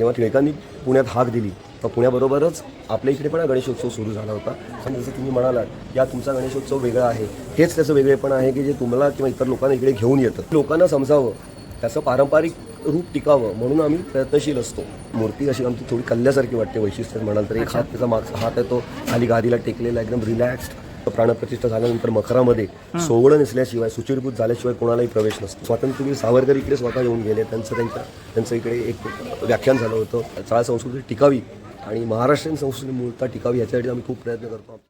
जेव्हा टिळकांनी पुण्यात हाक दिली तर पुण्याबरोबरच आपल्या इकडे पण गणेशोत्सव सुरू झाला होता. पण जसं तुम्ही म्हणालात या तुमचा गणेशोत्सव वेगळा आहे. हेच त्याचं वेगळेपण आहे की जे तुम्हाला किंवा इतर लोकांना इकडे घेऊन येतं. लोकांना समजावं त्याचं पारंपरिक रूप टिकावं म्हणून आम्ही प्रयत्नशील असतो. मूर्ती अशी आमची थोडी कल्ल्यासारखी वाटते वैशिष्ट्य म्हणाल तर. एक हात त्याचा माग हात आहे तो. खाली गादीला टेकलेला एकदम रिलॅक्स्ड प्राणप्रतिष्ठा झाल्यानंतर मखरामध्ये सोहळं नसल्याशिवाय सुचिरभूत झाल्याशिवाय कोणालाही प्रवेश नसतो. स्वातंत्र्यवीर सावरकर इकडे स्वतः येऊन गेले. त्यांचं त्यांच्या त्यांचं इकडे एक व्याख्यान झालं होतं. चाळ संस्कृती टिकावी आणि महाराष्ट्रीयन संस्कृती मूळता टिकावी याच्यासाठी आम्ही खूप प्रयत्न करतो.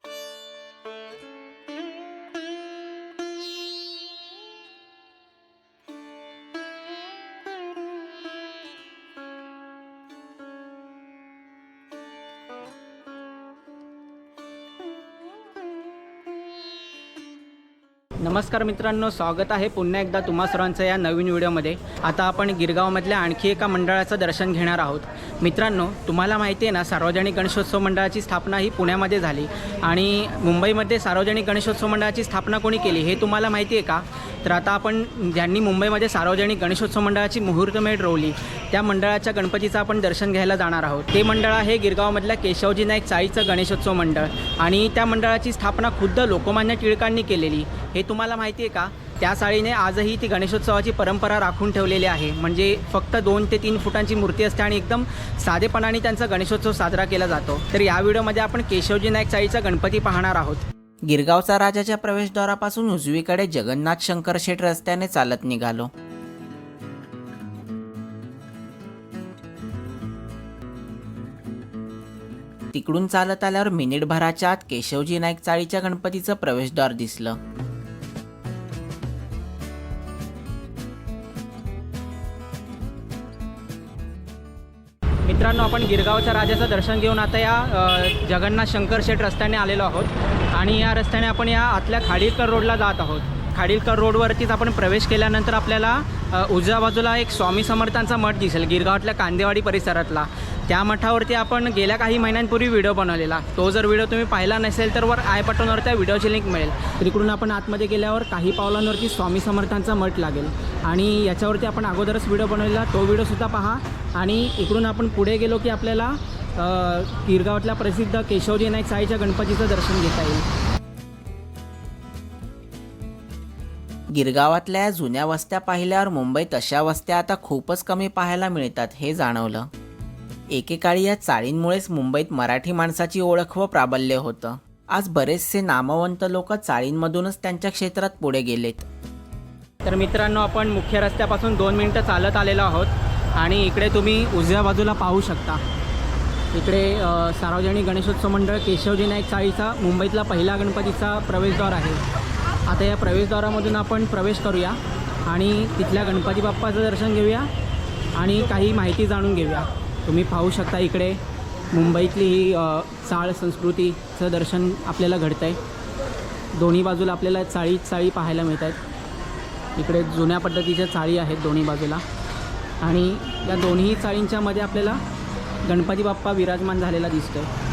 नमस्कार मित्रांनो स्वागत आहे पुन्हा एकदा तुम्हा सर्वांचं या नवीन व्हिडिओमध्ये. आता आपण गिरगावमधल्या आणखी एका मंडळाचं दर्शन घेणार आहोत. मित्रांनो तुम्हाला माहिती आहे ना सार्वजनिक गणेशोत्सव मंडळाची स्थापना ही पुण्यामध्ये झाली. आणि मुंबईमध्ये सार्वजनिक गणेशोत्सव मंडळाची स्थापना कोणी केली हे तुम्हाला माहिती आहे का? तर आता आपण ज्यांनी मुंबईमध्ये सार्वजनिक गणेशोत्सव मंडळाची मुहूर्तमेढ रोवली त्या मंडळाच्या गणपतीचं आपण दर्शन घ्यायला जाणार आहोत. ते मंडळ आहे गिरगावमधल्या केशवजी नाईक चाळीचं गणेशोत्सव मंडळ. आणि त्या मंडळाची स्थापना खुद्द लोकमान्य टिळकांनी केलेली. हे तुम्हाला माहिती आहे का? त्या साळीने आजही ती गणेशोत्सवाची परंपरा राखून ठेवलेली आहे. म्हणजे फक्त दोन ते तीन फुटांची मूर्ती असते आणि एकदम साधेपणाने त्यांचा गणेशोत्सव साजरा केला जातो. तर या व्हिडिओमध्ये आपण केशवजी नाईक चाळीचा गणपती पाहणार आहोत. गिरगावचा राजाच्या प्रवेशद्वारापासून उजवीकडे जगन्नाथ शंकर शेठ रस्त्याने चालत निघालो. तिकडून चालत आल्यावर मिनिटभराच्या आत केशवजी नाईक चाळीच्या गणपतीचं प्रवेशद्वार दिसलं. मित्रांनो आपण गिरगावच्या राजाचं दर्शन घेऊन आता या अ, जगन्नाथ शंकर शेठ रस्त्याने आलेलो आहोत. आणि या रस्त्याने आपण या आतल्या खाडीलकर रोडला जात आहोत. खाडीलकर रोडवरतीच आपण प्रवेश केल्यानंतर आपल्याला अ, उजव्या बाजूला एक स्वामी समर्थांचा मठ दिसेल गिरगावातल्या कांदेवाडी परिसरातला. त्या मठावरती आपण गेल्या काही महिन्यांपूर्वी व्हिडिओ बनवलेला. तो जर व्हिडिओ तुम्ही पाहिला नसेल तर वर आय बटनवर त्या व्हिडिओची लिंक मिळेल. तर आपण आतमध्ये गेल्यावर काही पावलांवरती स्वामी समर्थांचा मठ लागेल. आणि याच्यावरती आपण अगोदरच व्हिडिओ बनवलेला. तो व्हिडिओसुद्धा पहा. आणि इकडून आपण पुढे गेलो की आपल्याला अ, गिरगावातल्या प्रसिद्ध केशवजी नाईक साईच्या गणपतीचं दर्शन घेता येईल. गिरगावातल्या जुन्या वस्त्या पाहिल्यावर मुंबईत अशा वस्त्या आता खूपच कमी पाहायला मिळतात हे जाणवलं. एकेकाळी या चाळींमुळेच मुंबईत मराठी माणसाची ओळख व प्राबल्य होतं. आज बरेचसे नामवंत लोक चाळींमधूनच त्यांच्या क्षेत्रात पुढे गेलेत. तर मित्रांनो आपण मुख्य रस्त्यापासून दोन मिनटं चालत आलेलो आहोत आणि इकडे तुम्ही उजव्या बाजूला पाहू शकता. इकडे सार्वजनिक गणेशोत्सव मंडळ केशवजी नाईक चाळीचा मुंबईतला पहिला गणपतीचा प्रवेशद्वार आहे. आता या प्रवेशद्वारामधून आपण प्रवेश करूया आणि तिथल्या गणपती बाप्पाचं दर्शन घेऊया आणि काही माहिती जाणून घेऊया. तुम्ही पाहू शकता इकडे मुंबईतली ही चाळ संस्कृतीचं दर्शन आपल्याला घडतं आहे दोन्ही बाजूला आपल्याला चाळी चाळी पाहायला मिळत आहेत इकडे जुन्या पद्धतीच्या चाळी आहेत दोन्ही बाजूला. आणि या दोन्ही चाळींच्यामध्ये आपल्याला गणपती बाप्पा विराजमान झालेला दिसतो आहे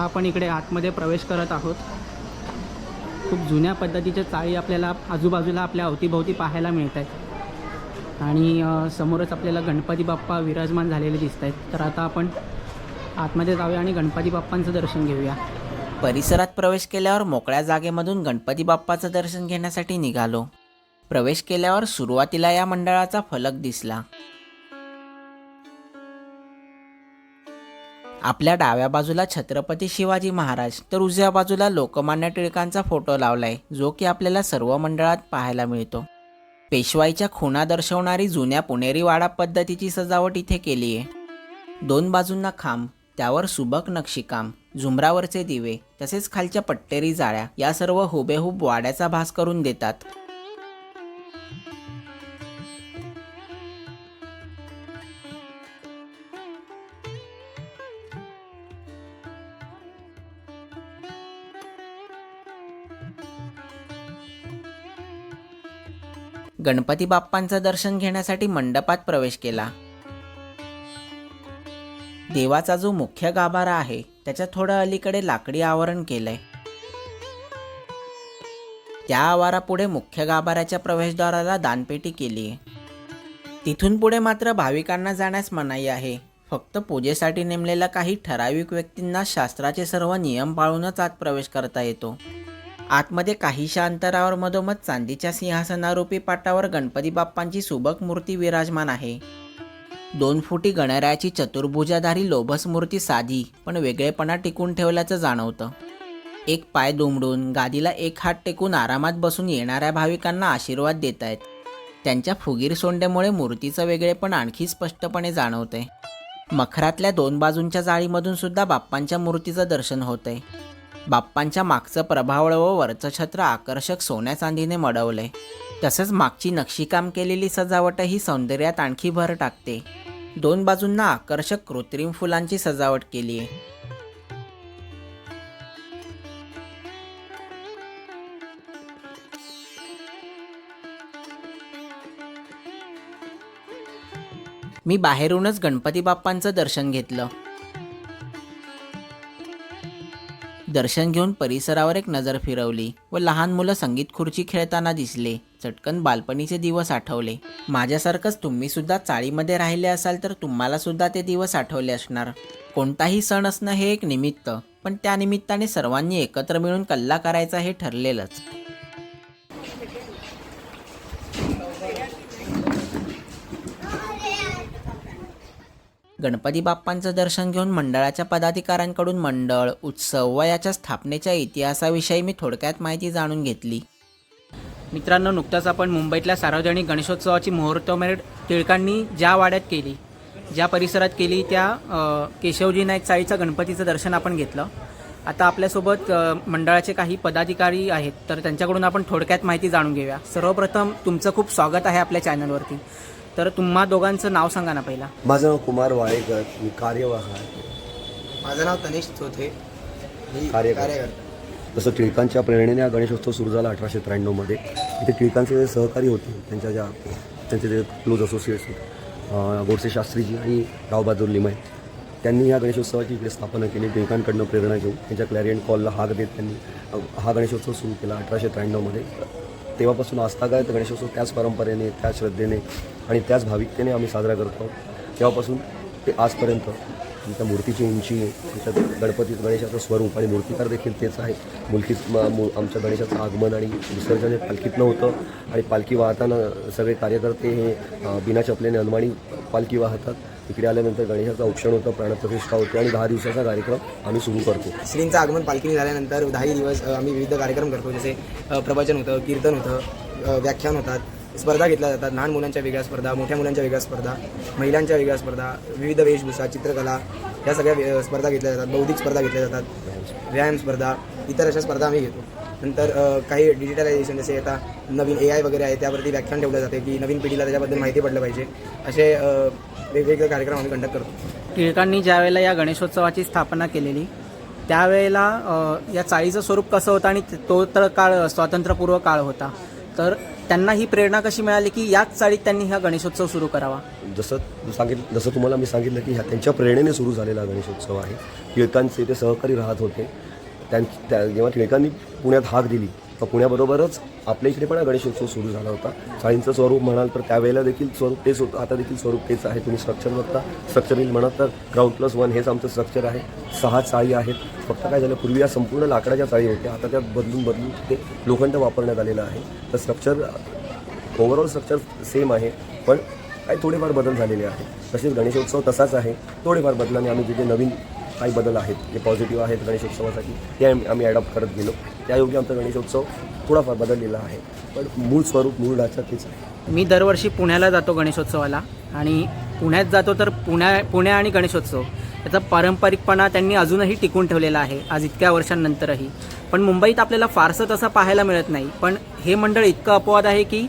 आता आपण इकडे आतमध्ये प्रवेश करत आहोत. खूप जुन्या पद्धतीच्या चाळी आपल्याला आजूबाजूला आपल्या अवतीभोवती पाहायला मिळत आहेत आणि समोरच आपल्याला गणपती बाप्पा विराजमान झालेले दिसत आहेत तर आता आपण आतमध्ये जाऊया आणि गणपती बाप्पांचं दर्शन घेऊया. परिसरात प्रवेश केल्यावर मोकळ्या जागेमधून गणपती बाप्पाचं दर्शन घेण्यासाठी निघालो. प्रवेश केल्यावर सुरुवातीला या मंडळाचा फलक दिसला. आपल्या डाव्या बाजूला छत्रपती शिवाजी महाराज तर उजव्या बाजूला लोकमान्य टिळकांचा फोटो लावलाय जो की आपल्याला सर्व मंडळात पाहायला मिळतो. पेशवाईच्या खुणा दर्शवणारी जुन्या पुणेरी वाडा पद्धतीची सजावट इथे केली आहे दोन बाजूंना खांब त्यावर सुबक नक्षीकाम झुमरावरचे दिवे तसेच खालच्या पट्टेरी जाळ्या या सर्व हुबेहूब वाड्याचा भास करून देतात. गणपती बाप्पांचं दर्शन घेण्यासाठी मंडपात प्रवेश केला. देवाचा जो मुख्य गाभारा आहे त्याच्या थोडं अलीकडे लाकडी आवरण केलंय. त्या आवारापुढे मुख्य गाभाऱ्याच्या प्रवेशद्वाराला दानपेटी केली आहे तिथून पुढे मात्र भाविकांना जाण्यास मनाई आहे. फक्त पूजेसाठी नेमलेल्या काही ठराविक व्यक्तींना शास्त्राचे सर्व नियम पाळूनच आत प्रवेश करता येतो. आतमध्ये काहीशा अंतरावर मधोमध चांदीच्या सिंहासनारूपी पाटावर गणपती बाप्पांची सुबक मूर्ती विराजमान आहे. दोन फुटी गणरायाची चतुर्भुजाधारी लोभस मूर्ती साधी पण वेगळेपणा टिकून ठेवल्याचं जाणवतं. एक पाय दुमडून गादीला एक हात टेकून आरामात बसून येणाऱ्या भाविकांना आशीर्वाद देत आहेत त्यांच्या फुगीर सोंडेमुळे मूर्तीचं वेगळेपण आणखी स्पष्टपणे जाणवते मखरातल्या दोन बाजूंच्या जाळीमधून सुद्धा बाप्पांच्या मूर्तीचं दर्शन होतंय. बाप्पांच्या मागचं प्रभावळ व वरचं छत्र आकर्षक सोन्या चांदीने मडवले. तसंच मागची नक्षीकाम केलेली सजावटही सौंदर्यात आणखी भर टाकते. दोन बाजूंना आकर्षक कृत्रिम फुलांची सजावट केली आहे. मी बाहेरूनच गणपती बाप्पांचं दर्शन घेतलं. दर्शन घेऊन परिसरावर एक नजर फिरवली व लहान मुलं संगीत खुर्ची खेळताना दिसले. चटकन बालपणीचे दिवस आठवले. माझ्यासारखंच तुम्ही सुद्धा चाळीमध्ये राहिले असाल तर तुम्हाला सुद्धा ते दिवस आठवले असणार. कोणताही सण असणं हे एक निमित्त पण त्या निमित्ताने सर्वांनी एकत्र मिळून कल्ला करायचा हे ठरलेलंच. गणपती बाप्पांचं दर्शन घेऊन मंडळाच्या पदाधिकाऱ्यांकडून मंडळ उत्सव व याच्या स्थापनेच्या इतिहासाविषयी मी थोडक्यात माहिती जाणून घेतली. मित्रांनो नुकताच आपण मुंबईतल्या सार्वजनिक गणेशोत्सवाची मुहूर्तमेढ टिळकांनी ज्या वाड्यात केली ज्या परिसरात केली त्या केशवजी नाईक चाळीचं गणपतीचं दर्शन आपण घेतलं. आता आपल्यासोबत मंडळाचे काही पदाधिकारी आहेत तर त्यांच्याकडून आपण थोडक्यात माहिती जाणून घेऊया. सर्वप्रथम तुमचं खूप स्वागत आहे आपल्या चॅनलवरती. तर तुम्हा दोघांचं नाव सांगा ना पहिला. माझं नाव कुमार वाळेकर मी कार्यवाह आहे माझं नाव तनिष चोथे. मी जसं टिळकांच्या प्रेरणेने हा गणेशोत्सव सुरू झाला अठराशे त्र्याण्णवमध्ये इथे टिळकांचे जे सहकारी होते त्यांच्या ज्या त्यांचे जे क्लोज असोसिएट्स होते अं, गोडसे शास्त्रीजी आणि रावबहादूर लिमय त्यांनी ह्या गणेशोत्सवाची इकडे स्थापना केली. टिळकांकडनं प्रेरणा घेऊन त्यांच्या क्लॅरियन कॉलला हाक देत त्यांनी अं, हा गणेशोत्सव सुरू केला अठराशे त्र्याण्णवमध्ये तेव्हापासून आजतागायत गणेशोत्सव त्याच परंपरेने त्याच श्रद्धेने आणि त्याच भाविकतेने आम्ही साजरा करतो तेव्हापासून ते आजपर्यंत त्या मूर्तीची उंची त्याच्यात गणपती गणेशाचं स्वरूप आणि मूर्तिकार देखील तेच आहे. मुलकी आमच्या गणेशाचं आगमन आणि विसर्जन हे पालखीतनं होतं आणि पालखी वाहताना सगळे कार्यकर्ते हे बिना चपलेने अनमाणी पालखी वाहतात. इकडे आल्यानंतर गणेशाचं औक्षण होतं प्राणप्रतिष्ठा होते आणि दहा दिवसाचा कार्यक्रम आम्ही सुरू करतो. श्रींचं आगमन पालखीने झाल्यानंतर दहाही दिवस आम्ही विविध कार्यक्रम करतो. जसे प्रवचन होतं कीर्तन होतं व्याख्यान होतात. स्पर्धा घेतल्या जातात. लहान मुलांच्या वेगळ्या स्पर्धा मोठ्या मुलांच्या वेगळ्या स्पर्धा महिलांच्या वेगळ्या स्पर्धा विविध वेशभूषा चित्रकला या सगळ्या स्पर्धा घेतल्या जातात. बौद्धिक स्पर्धा घेतल्या जातात. व्यायाम स्पर्धा इतर अशा स्पर्धा आम्ही घेतो. नंतर काही डिजिटलायझेशन जसे आता नवीन ए आय वगैरे आहे त्यावरती व्याख्यान ठेवलं जाते की नवीन पिढीला त्याच्याबद्दल माहिती पडलं पाहिजे. असे वेगवेगळे कार्यक्रम आम्ही कंडक्ट करतो. टिळकांनी ज्यावेळेला या गणेशोत्सवाची स्थापना केलेली त्यावेळेला या चाळीचं स्वरूप कसं होतं आणि तो तर काळ स्वातंत्र्यपूर्व काळ होता. तर त्यांना ही प्रेरणा कशी मिळाली की याच चाळीत त्यांनी हा गणेशोत्सव सुरू करावा? जसं सांगितलं जसं तुम्हाला मी सांगितलं की ह्या त्यांच्या प्रेरणेने सुरू झालेला गणेशोत्सव आहे. टिळकांचे ते सहकारी राहत होते. त्यां त्या जेव्हा टिळकांनी पुण्यात हाक दिली तर पुण्याबरोबरच आपल्या इकडे पण हा गणेशोत्सव सुरू झाला होता. चाळींचं स्वरूप म्हणाल तर त्यावेळेला देखील स्वरूप तेच होतं. आता देखील स्वरूप तेच आहे. तुम्ही स्ट्रक्चर बघता. स्ट्रक्चर म्हणत तर ग्राउंड प्लस वन हेच आमचं स्ट्रक्चर आहे. सहा चाळी आहेत. फक्त काय झालं पूर्वी या संपूर्ण लाकडाच्या चाळी होत्या. आता त्यात बदलून बदलून ते लोखंड वापरण्यात आलेलं आहे. तर स्ट्रक्चर ओव्हरऑल स्ट्रक्चर सेम आहे. पण काही थोडेफार बदल झालेले आहेत. तसेच गणेशोत्सव तसाच आहे. थोडेफार बदलाने आम्ही तिथे नवीन काही बदल आहेत जे पॉझिटिव्ह आहेत गणेशोत्सवासाठी ते आम्ही आम्ही ॲडॉप्ट करत गेलो. त्यायोगे आमचा गणेशोत्सव थोडाफार बदललेला आहे. पण मूळ स्वरूप मूळ ढाचा तेच आहे. मी दरवर्षी पुण्याला जातो गणेशोत्सवाला आणि पुण्यात जातो तर पुण्या पुणे आणि गणेशोत्सव. याचा पारंपरिकपणा त्यांनी अजूनही टिकून ठेवलेला आहे आज इतक्या वर्षांनंतरही. पण मुंबईत आपल्याला फारसं तसं पाहायला मिळत नाही. पण हे मंडळ इतकं अपवाद आहे की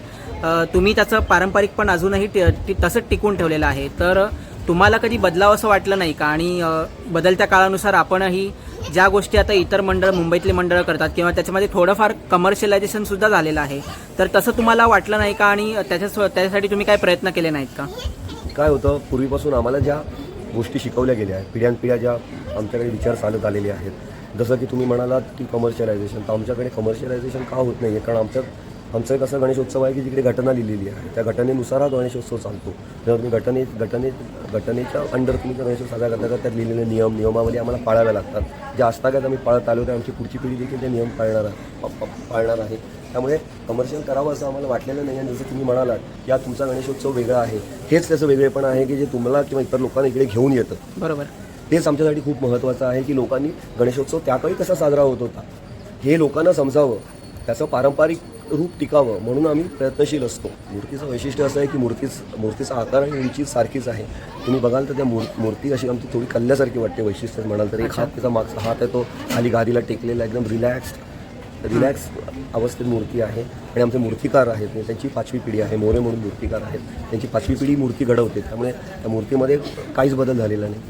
तुम्ही त्याचं पारंपरिकपण अजूनही टि- तसंच टिकून ठेवलेलं आहे. तर तुम्हाला कधी बदलावं असं वाटलं नाही का? आणि बदलत्या काळानुसार आपणही ज्या गोष्टी आता इतर मंडळ मुंबईतले मंडळ करतात किंवा त्याच्यामध्ये थोडंफार कमर्शियलायझेशन सुद्धा झालेलं आहे तर तसं तुम्हाला वाटलं नाही का? आणि त्याच्या त्याच्यासाठी तुम्ही काय प्रयत्न केले नाहीत का? काय होतं पूर्वीपासून आम्हाला ज्या गोष्टी शिकवल्या गेल्या आहेत पिढ्यानपिढ्या ज्या आमच्याकडे विचार चालत आलेले आहेत जसं की तुम्ही म्हणालात की कमर्शियलायझेशन तर आमच्याकडे कमर्शियलायझेशन का होत नाही आहे कारण आमच्या आमचं एक असं गणेशोत्सव आहे की जिकडे घटना लिहिलेली आहे. त्या घटनेनुसार हा गणेशोत्सव चालतो. जेव्हा तुम्ही घटने घटने घटनेच्या अंडर तुम्ही गणेशोत्सव साजरा करता त्यात लिहिलेले नियम नियमावली आम्हाला पाळाव्या लागतात. जे आजतागत आम्ही पाळत आलो तर आमची पुढची पिढी देखील ते नियम पाळणार पाळणार आहे. त्यामुळे कमर्शियल करावं असं आम्हाला वाटलेलं नाही आणि जसं तुम्ही म्हणालात की हा तुमचा गणेशोत्सव वेगळा आहे. हेच त्याचं वेगळेपण आहे की जे तुम्हाला किंवा इतर लोकांना इकडे घेऊन येतं. बरोबर. तेच आमच्यासाठी खूप महत्त्वाचं आहे की लोकांनी गणेशोत्सव त्याकाळी कसा साजरा होत होता. हे लोकांना समजावं. त्याचं पारंपरिक रूप टिकावं म्हणून आम्ही प्रयत्नशील असतो. मूर्तीचं वैशिष्ट्य असं आहे की मूर्तीच मूर्तीचा आकार आणि उंची सारखीच आहे. तुम्ही बघाल तर त्या मूर मूर्ती अशी आमची थोडी कल्ल्यासारखी वाटते वैशिष्ट्य म्हणाल तर. एक हात त्याचा मागचा हात आहे तो खाली गादीला टेकलेला एकदम रिलॅक्स्ड रिलॅक्स अवस्थेत मूर्ती आहे. आणि आमचे मूर्तिकार आहेत म्हणजे त्यांची पाचवी पिढी आहे मोरे म्हणून मूर्तिकार आहेत. त्यांची पाचवी पिढी मूर्ती घडवते त्यामुळे त्या मूर्तीमध्ये काहीच बदल झालेला नाही.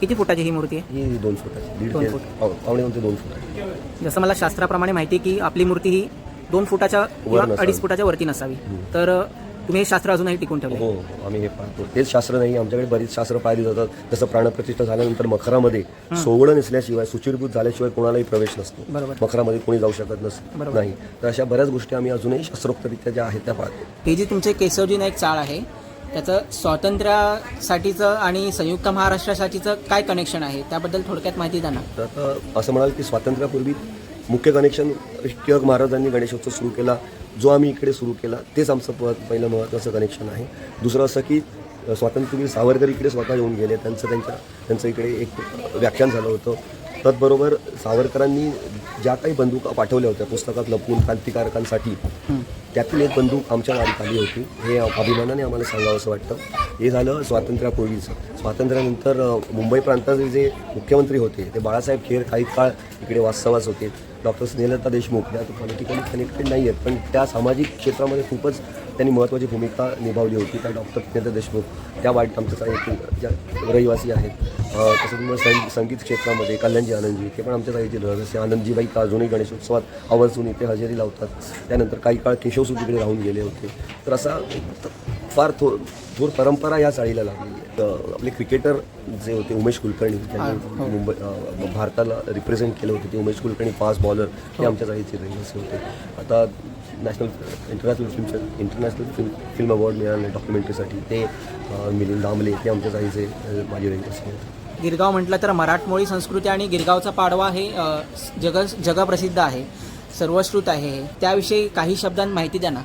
किती फुटाची ही मूर्ती आहे? ही दोन फुटाची दीड फूट. पावणे दोन ते दोन फुटाची जसं मला शास्त्राप्रमाणे माहिती आहे की आपली मूर्ती ही दोन फुटाच्या किंवा नसावी. अडीच फुटाच्या वरती नसावी. तर तुम्ही हे शास्त्र अजूनही टिकून ठेवले हो आम्ही हे पाहतो. तेच शास्त्र नाही आमच्याकडे बरीच शास्त्र पाहिली जातात. जसं प्राणप्रतिष्ठा झाल्यानंतर मखरामध्ये सोवळं नसल्याशिवाय सुचिरभूत झाल्याशिवाय कोणालाही प्रवेश नसतो. बरोबर. मखरामध्ये कोणी जाऊ शकत नस बरोबर. नाही. तर अशा बऱ्याच गोष्टी आम्ही अजूनही शास्त्रोक्तरित्या ज्या आहेत त्या पाळतो हे जे तुमचे केशवजी नाईक चाळ आहे त्याचं स्वातंत्र्यासाठीचं आणि संयुक्त महाराष्ट्रासाठीचं काय कनेक्शन आहे? त्याबद्दल थोडक्यात माहिती द्या ना. तर आता असं म्हणाल की स्वातंत्र्यापूर्वी मुख्य कनेक्शन टिळक महाराजांनी गणेशोत्सव सुरू केला. जो आम्ही इकडे सुरू केला तेच आमचं प पहिलं महत्त्वाचं कनेक्शन आहे. दुसरं असं की स्वातंत्र्यवीर सावरकर इकडे स्वतः येऊन गेले. त्यांचं त्यांच्या त्यांचं इकडे एक व्याख्यान झालं होतं. त्याचबरोबर सावरकरांनी ज्या काही बंदुका पाठवल्या होत्या पुस्तकात लपून क्रांतिकारकांसाठी त्यातील एक बंदूक आमच्या वारीत आली होती. हे अभिमानाने आम्हाला सांगावं असं वाटतं. हे झालं स्वातंत्र्यापूर्वीचं. स्वातंत्र्यानंतर मुंबई प्रांताचे जे मुख्यमंत्री होते ते बाळासाहेब खेर काही काळ इकडे वास्तवास होते. डॉक्टर स्नेहलता देशमुख. या पॉलिटिकली कनेक्टेड नाही आहेत पण त्या सामाजिक क्षेत्रामध्ये खूपच त्यांनी महत्त्वाची भूमिका निभावली होती. त्या डॉक्टर स्नेहलता देशमुख त्या वाईट आमच्या येथील ज्या रहिवासी आहेत तसंच मग सं संगीत क्षेत्रामध्ये कल्याणजी आनंदजी ते पण आमच्या जायचे जसे आनंदजीबाई का अजूनही गणेशोत्सवात आवर्जून इथे हजेरी लावतात. त्यानंतर काही काळ केशवसूत इकडे राहून गेले होते. तर असा फार थो थोर परंपरा या चाळीला लागलेली आहे आपले क्रिकेटर जे होते उमेश कुलकर्णी ज्यांनी मुंबई अ, भारताला रिप्रेझेंट केलं होतं. ते उमेश कुलकर्णी फास्ट बॉलर हे. आमच्या जायचे रहिवासी होते. आता national international film international film film award मिळाले डॉक्युमेंटरीसाठी ते मिलिंद दामले ते आमच्या जायचे अ, माझे रहिवासी आहेत गिरगाव म्हटलं तर मराठमोळी संस्कृती आणि गिरगावचा पाडवा हे जग जगप्रसिद्ध आहे सर्वश्रुत आहे हे. त्याविषयी काही शब्दांत माहिती द्या ना.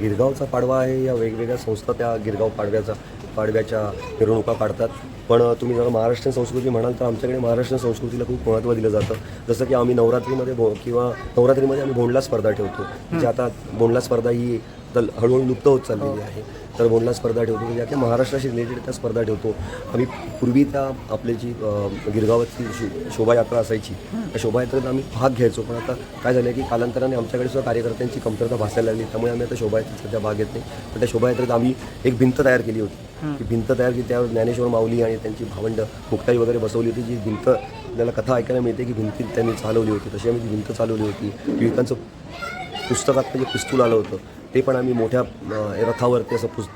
गिरगावचा पाडवा आहे या वेगवेगळ्या संस्था त्या गिरगाव पाडव्याचा. पाडव्याच्या मिरवणुका काढतात. पण तुम्ही जर महाराष्ट्रीयन संस्कृती म्हणाल तर आमच्याकडे महाराष्ट्रीयन संस्कृतीला खूप महत्त्व दिलं जातं. जसं की आम्ही नवरात्रीमध्ये भो किंवा नवरात्रीमध्ये आम्ही भोंडला स्पर्धा ठेवतो. जे आता भोंडला स्पर्धा ही तर हळूहळू लुप्त होत चाललेली आहे. तर भोंडला स्पर्धा ठेवतो. ज्या काही महाराष्ट्राशी रिलेटेड त्या स्पर्धा ठेवतो. आम्ही पूर्वी त्या आपली जी अ, गिरगावाची शो शोभायात्रा असायची त्या शोभायात्रेत आम्ही भाग घ्यायचो. पण आता काय झालं की कालांतराने आमच्याकडे सुद्धा कार्यकर्त्यांची कमतरता भासायला लागली. त्यामुळे आम्ही आता शोभायात्रेत सध्या भाग घेत नाही. पण त्या शोभायात्रेत आम्ही एक भिंत तयार केली होती. ती भिंत तयार केली. त्यावर ज्ञानेश्वर माऊली आणि त्यांची भावंड मुक्ताई वगैरे बसवली होती. जी भिंत आपल्याला कथा ऐकायला मिळते की भिंतीत त्यांनी चालवली होती. तशी आम्ही ती भिंत चालवली होती. टिळकांचं पुस्तकात जे पिस्तूल आलं होतं. ते पण आम्ही मोठ्या रथावरती असं पुस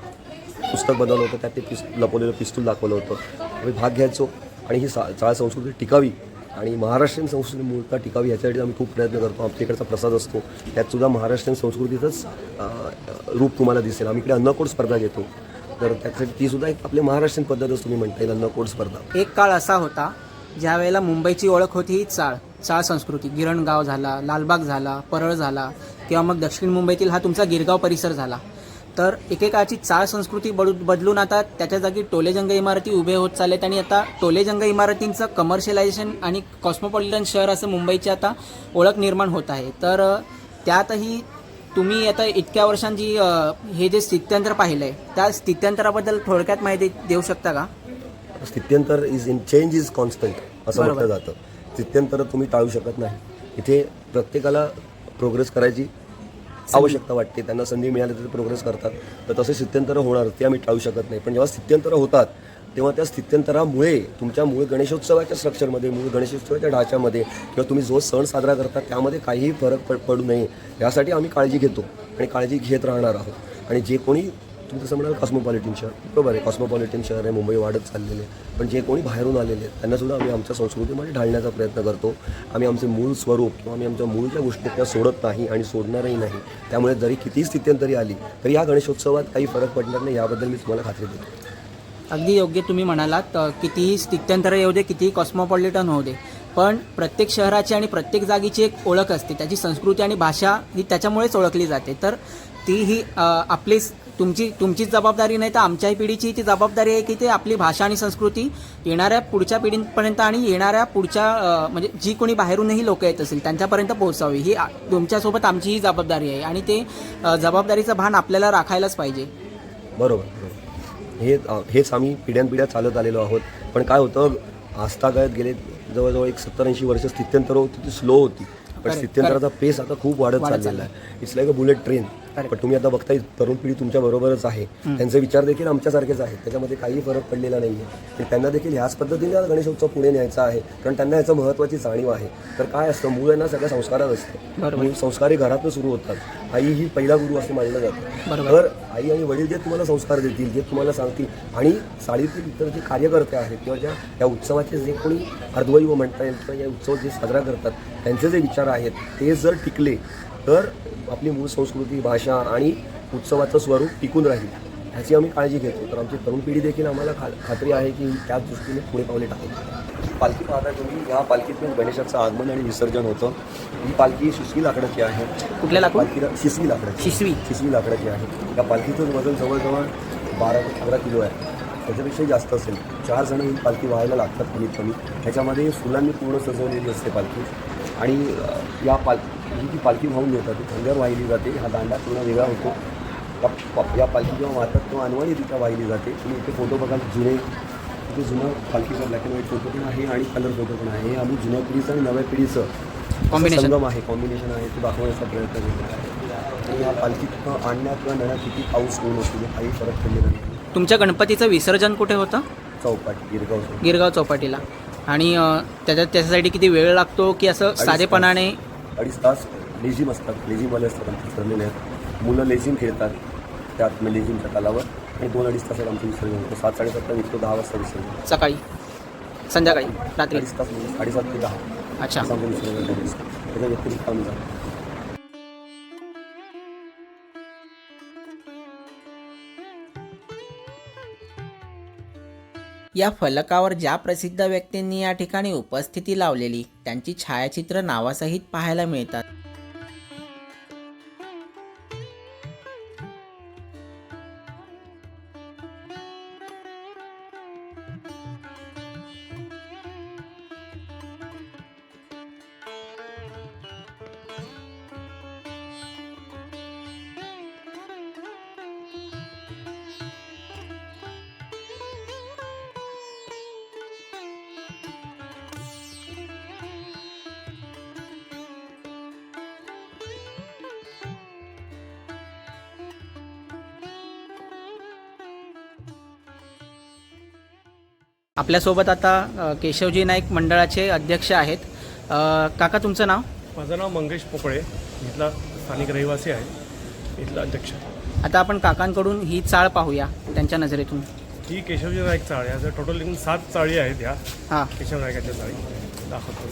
पुस्तक बनवलं होतं. त्यात ते पिस् लपवलेलं पिस्तूल दाखवलं होतं. आम्ही भाग घ्यायचो आणि ही सा चाळ संस्कृती टिकावी आणि महाराष्ट्रीयन संस्कृती मूळता टिकावी ह्याच्यासाठी आम्ही खूप प्रयत्न करतो. आमच्या इकडचा प्रसाद असतो. त्यातसुद्धा महाराष्ट्रीयन संस्कृतीचंच रूप तुम्हाला दिसेल. आम्ही इकडे अन्नकोट स्पर्धा घेतो. तर त्यासाठी ती सुद्धा एक आपली महाराष्ट्रीयन पद्धतच तुम्ही म्हणता येईल अन्नकोट स्पर्धा. एक काळ असा होता ज्या वेळेला मुंबईची ओळख होती ही चाळ. चाळ संस्कृती. गिरणगाव झाला लालबाग झाला परळ झाला किंवा मग दक्षिण मुंबईतील हा तुमचा गिरगाव परिसर झाला. तर एकेकाळची चाळ संस्कृती बडू बदलून आता त्याच्या जागी टोलेजंग इमारती उभे होत चाललेत आणि आता टोलेजंग इमारतींचं कमर्शियलायझेशन आणि कॉस्मोपॉलिटन शहर असं मुंबईची आता ओळख निर्माण होत आहे. तर त्यातही तुम्ही आता इतक्या वर्षांची हे जे स्थित्यंतर पाहिलं आहे त्या स्थित्यंतराबद्दल थोडक्यात माहिती देऊ शकता का? स्थित्यंतर is in change is constant असं. म्हटलं जातं. स्थित्यंतर तुम्ही टाळू शकत नाही. इथे प्रत्येकाला प्रोग्रेस करायची आवश्यकता वाटते. त्यांना संधी मिळाली तर ते प्रोग्रेस करतात. तर तसे स्थित्यंतर होणार ते आम्ही टाळू शकत नाही. पण जेव्हा स्थित्यंतर होतात तेव्हा त्या स्थित्यंतरामुळे तुमच्या मूळ गणेशोत्सवाच्या स्ट्रक्चरमध्ये मूळ गणेशोत्सवाच्या ढाच्यामध्ये किंवा तुम्ही जो सण साजरा करता त्यामध्ये काहीही फरक पड पडू नये. यासाठी आम्ही काळजी घेतो आणि काळजी घेत राहणार आहोत. आणि जे कोणी तुम्ही तसं म्हणाल कॉस्मोपॉलिटन शहर बरोबर आहे कॉस्मोपॉलिटन शहर आहे मुंबई वाढत चाललेले आहे. पण जे कोणी बाहेरून आलेले आहेत त्यांनासुद्धा आम्ही आमच्या संस्कृतीमध्ये ढालण्याचा प्रयत्न करतो. आम्ही आमचे मूळ स्वरूप किंवा आम्ही आमच्या मूळच्या गोष्टी त्या सोडत नाही आणि सोडणारही नाही. त्यामुळे जरी कितीही स्थित्यंतरी आली तरी या गणेशोत्सवात काही फरक पडणार नाही याबद्दल मी तुम्हाला खात्री देतो. अगदी योग्य तुम्ही म्हणालात कितीही स्थित्यंतर येऊ दे कितीही कॉस्मोपॉलिटन होऊ दे. पण प्रत्येक शहराची आणि प्रत्येक जागीची एक ओळख असते. त्याची संस्कृती आणि भाषा ही त्याच्यामुळेच ओळखली जाते. तर ती ही आपली तुमची तुमचीच जबाबदारी नाही तर आमच्याही पिढीची ती जबाबदारी आहे की ते आपली भाषा आणि संस्कृती येणाऱ्या पुढच्या पिढींपर्यंत आणि येणाऱ्या पुढच्या म्हणजे जी कोणी बाहेरूनही लोक येत असेल त्यांच्यापर्यंत पोहोचावी. ही तुमच्यासोबत आमचीही जबाबदारी आहे आणि ते जबाबदारीचं भान आपल्याला राखायलाच पाहिजे. बरोबर हे हेच आम्ही पिढ्यानपिढ्या चालत आलेलो आहोत. पण काय होतं आस्था काळात गेले जवळजवळ एक सत्तर ऐंशी वर्ष स्थित्यंतर होती ती स्लो होती. पण स्थित्यंतराचा पेस आता खूप वाढत चाललेला आहे. It's like a bullet train. पण तुम्ही आता बघताय तरुण पिढी तुमच्या बरोबरच आहे. त्यांचे विचार देखील आमच्यासारखेच आहेत. त्याच्यामध्ये काही फरक पडलेला नाही आहे त्यांना देखील ह्याच पद्धतीने गणेशोत्सव पुढे न्यायचा आहे. कारण त्यांना याचं महत्त्वाची जाणीव आहे. तर काय असतं मूळ यांना सगळ्या संस्कारात असतं. मूळ संस्कार हे घरातून सुरू होतात. आई ही पहिला गुरु असं मानलं जातं. तर आई आणि वडील जे तुम्हाला संस्कार देतील जे तुम्हाला सांगतील आणि साडीतील इतर जे कार्यकर्ते आहेत किंवा ज्या या उत्सवाचे जे कोणी अर्धवैव म्हणता येईल किंवा या उत्सव जे साजरा करतात त्यांचे जे विचार आहेत ते जर टिकले तर आपली मूळ संस्कृती भाषा आणि उत्सवाचं स्वरूप टिकून राहील ह्याची आम्ही काळजी घेतो. तर आमची तरुण पिढी देखील आम्हाला खा खात्री आहे की त्याच दृष्टीने पुढे पावले टाकेल पालखी पाहता तुम्ही या पालखीतून गणेशाचं आगमन आणि विसर्जन होतं. ही पालखी शिसवी लाकडाची आहे. कुठल्या लाकूड? पालखीला शिसवी लाकडाची. शिसवी. शिसवी लाकडाची आहे. या पालखीचं वजन जवळजवळ बारा ते पंधरा किलो आहे. त्याच्यापेक्षाही जास्त असेल. चार जण ही पालखी व्हायला लागतात कमीत कमी. ह्याच्यामध्ये फुलांनी पूर्ण सजवलेली असते पालखी. आणि या पाल जी पालखी वाहून नेतात ती खांद्यावर वाहिली जाते हा दांडा पूर्ण वेगळा होतो. या पालखी जेव्हा वाहतात तेव्हा अनवाणीरित्या वाहिली जाते. तुम्ही इथे फोटो बघाल जुने इथे जुनं पालखीचा ब्लॅक अँड व्हाईट फोटो पण आहे आणि कलर फोटो पण आहे. हे आम्ही जुन्या पिढीचं आणि नव्या पिढीचं. संगम आहे कॉम्बिनेशन आहे ते दाखवण्याचा प्रयत्न केलेला आहे. आणि या पालखीत आणण्यात किंवा नेण्यात किती पाऊस होऊन असतो काही फरक पडलेला नाही. तुमच्या गणपतीचं विसर्जन कुठे होतं? चौपाटी गिरगाव. गिरगाव चौपाटीला. आणि त्याच्यात त्याच्यासाठी किती वेळ लागतो की असं. साधेपणाने अडीच तास लेझिम असतात. लेझिमवाले असतात आमचे ठरलेले आहेत. मुलं लेझिम खेळतात. त्यात लेझिमच्या तालावर आणि दोन अडीच तासात आमचं विसर्जन होतं सात साडेसातला निघतो दहा वाजता विसर्जन सकाळी? संध्याकाळी? रात्री? अडीच तास म्हणजे साडेसात ते दहा. अच्छा. आमचं विसर्जन झालं त्याच्या व्यतिरिक्त आम्ही जातो. या फलकावर ज्या प्रसिद्ध व्यक्तींनी या ठिकाणी उपस्थिती लावलेली त्यांची छायाचित्र नावासहित पाहायला मिळतात. आपल्यासोबत आता केशवजी नाईक मंडळाचे अध्यक्ष आहेत. काका तुमचं नाव? माझं नाव मंगेश पोकळे. इथला स्थानिक रहिवासी आहे. इथला अध्यक्ष. आता आपण काकांकडून ही चाळ पाहूया त्यांच्या नजरेतून. ही केशवजी नाईक चाळ याचं टोटल एकूण सात चाळी आहेत ह्या हां. केशव नाईकाच्या चाळी. दाखवतो.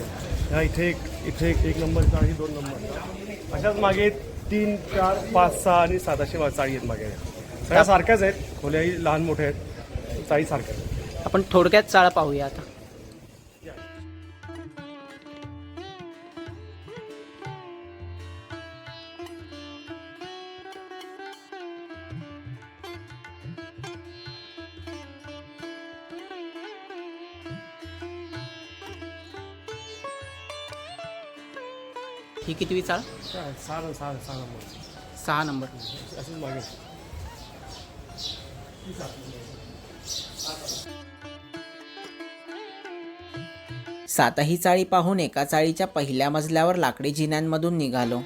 ह्या इथे एक इथे एक एक नंबर चाळी दोन नंबर अशाच मागे तीन चार पाच सहा आणि सात अशे चाळी आहेत मागे. सगळ्या सारख्याच आहेत. खोल्याही लहान मोठ्या आहेत. चाळी सारख्या आहेत. आपण थोडक्यात चाळ पाहूया आता. ही कितवी चाळ? सहा सहा नंबर. सहा नंबर. सातही चाळी पाहून एका चाळीच्या पहिल्या मजल्यावर लाकडी जिन्यांमधून निघालो.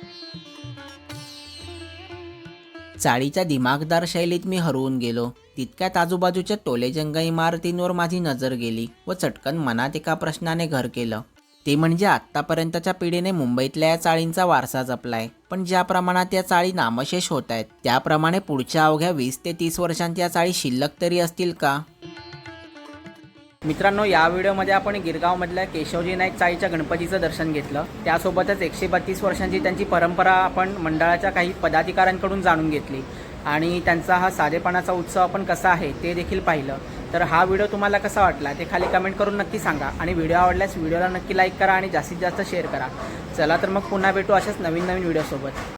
चाळीच्या दिमागदार शैलीत मी हरवून गेलो. तितक्यात आजूबाजूच्या टोलेजंग इमारतींवर माझी नजर गेली व चटकन मनात एका प्रश्नाने घर केलं. ते म्हणजे आत्तापर्यंतच्या पिढीने मुंबईतल्या या चाळींचा वारसा जपलाय. पण ज्या प्रमाणात या चाळी नामशेष होत आहेत त्याप्रमाणे पुढच्या अवघ्या वीस ते तीस वर्षांत या चाळी शिल्लक तरी असतील का? मित्रांनो या व्हिडिओमध्ये आपण गिरगावमधल्या केशवजी नाईक चाळीच्या गणपतीचं दर्शन घेतलं. त्यासोबतच एकशे बत्तीस वर्षांची त्यांची परंपरा आपण मंडळाच्या काही पदाधिकाऱ्यांकडून जाणून घेतली. आणि त्यांचा हा साधेपणाचा उत्सव आपण कसा आहे ते देखील पाहिलं. तर हा व्हिडिओ तुम्हाला कसा वाटला ते खाली कमेंट करून नक्की सांगा. आणि व्हिडिओ आवडल्यास व्हिडिओला नक्की लाईक करा आणि जास्तीत जास्त शेअर करा. चला तर मग पुन्हा भेटू अशाच नवीन नवीन व्हिडिओसोबत.